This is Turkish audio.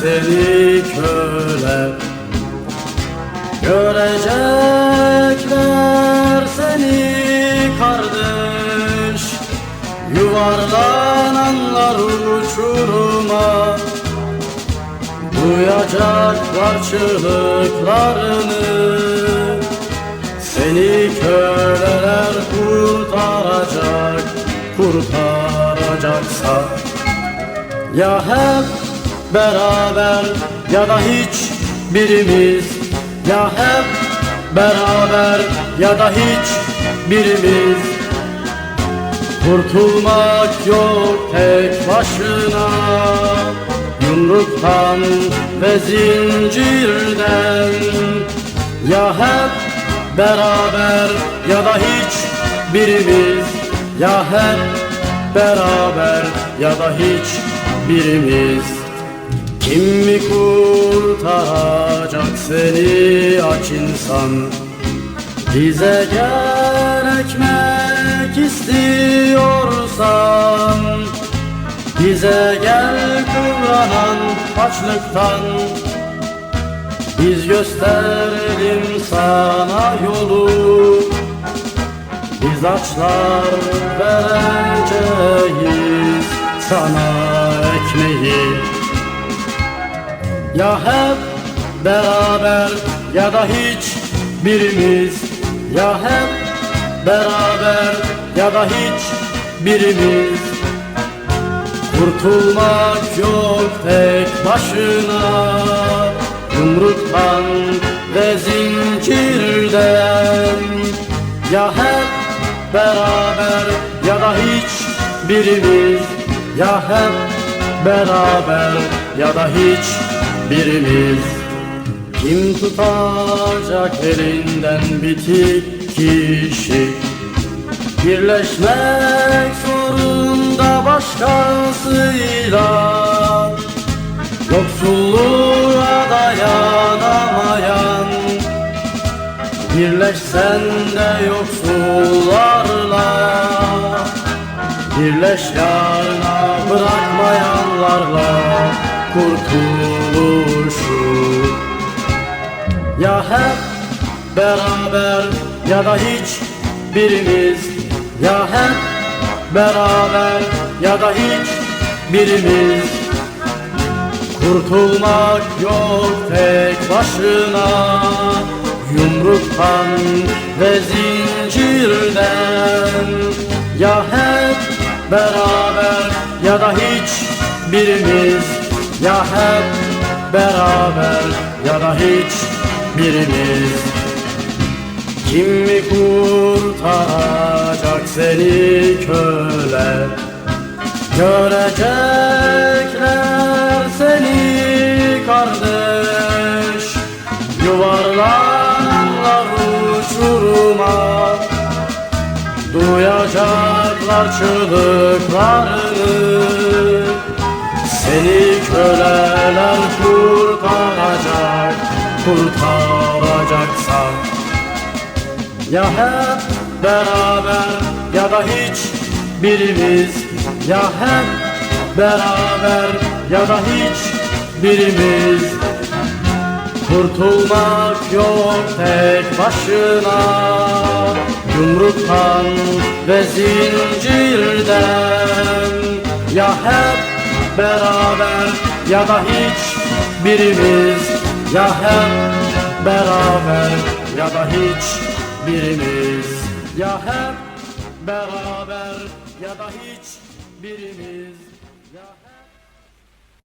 seni köle Görecekler seni kardeş. Yuvarlananlar uçuruma. Duyacaklar çığlıklarını. Seni köleler kurtaracak Kurtaracaksa Ya hep beraber ya da hiç birimiz. Ya hep beraber ya da hiç birimiz. Kurtulmak yok tek başına. Yumruktan ve zincirden. Ya hep beraber ya da hiç birimiz. Ya hep beraber ya da hiç birimiz Kim mi kurtaracak seni aç insan? Bize gel ekmek istiyorsan. Bize gel kıvranan açlıktan. Biz gösterelim sana yolu. Biz açlar vereceğiz sana ekmeği Ya hep beraber ya da hiç birimiz. Ya hep beraber ya da hiç birimiz. Kurtulmak yok tek başına. Yumruktan ve zincirden. Ya hep beraber ya da hiç birimiz. Ya hep beraber ya da hiç birimiz. Kim tutacak elinden bitik kişi? Birleşmek zorunda başkasıyla. Yoksulluğa dayanamayan. Birleşsen de yoksullarla. Birleş yarına bırakmayanlarla Kurtuluşu Ya hep beraber ya da hiç birimiz Ya hep beraber ya da hiç birimiz. Kurtulmak yok tek başına Yumruktan ve zincirden. Ya hep beraber ya da hiç birimiz Ya hep beraber ya da hiç birimiz. Kim mi kurtaracak seni köle? Görecekler seni kardeş. Yuvarlananlar uçuruma Duyacaklar çığlıklarını Köleler kurtaracak Kurtaracaksa ya hep beraber ya da hiç birimiz. Ya hep beraber ya da hiç birimiz. Kurtulmak yok tek başına. Yumruktan ve zincirden. Ya hep beraber ya da hiç birimiz Ya hep beraber. Ya da hiç birimiz Ya hep beraber. Ya da hiç birimiz